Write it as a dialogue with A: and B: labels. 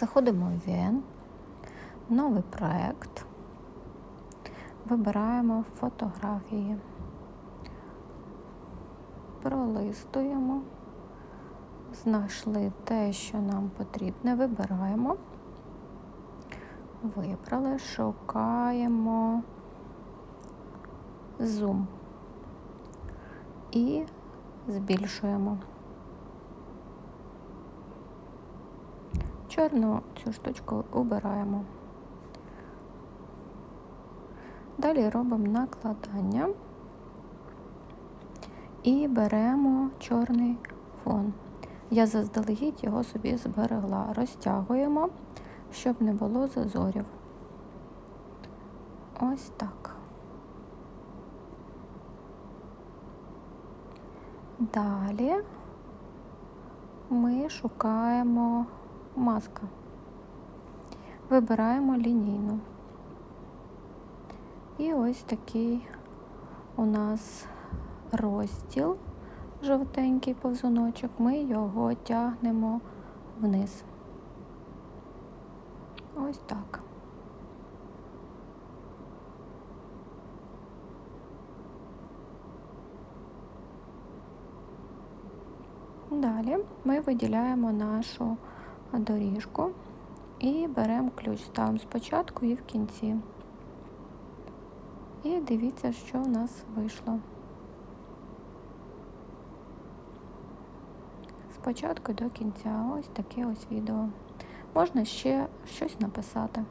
A: Заходимо в Він, новий проект, вибираємо фотографії, пролистуємо, знайшли те, що нам потрібне, вибираємо, вибрали, шукаємо. Зум і збільшуємо. Чорну цю штучку убираємо. Далі робимо накладання і беремо чорний фон. Я заздалегідь його собі зберегла. Розтягуємо, щоб не було зазорів. Ось так. Далі ми шукаємо маска. Вибираємо лінійну. І ось такий у нас розділ, жовтенький повзуночок, ми його тягнемо вниз. Ось так. Далі ми виділяємо нашу доріжку і беремо ключ, ставимо спочатку і в кінці. І дивіться, що в нас вийшло. Спочатку до кінця. Ось таке ось відео. Можна ще щось написати.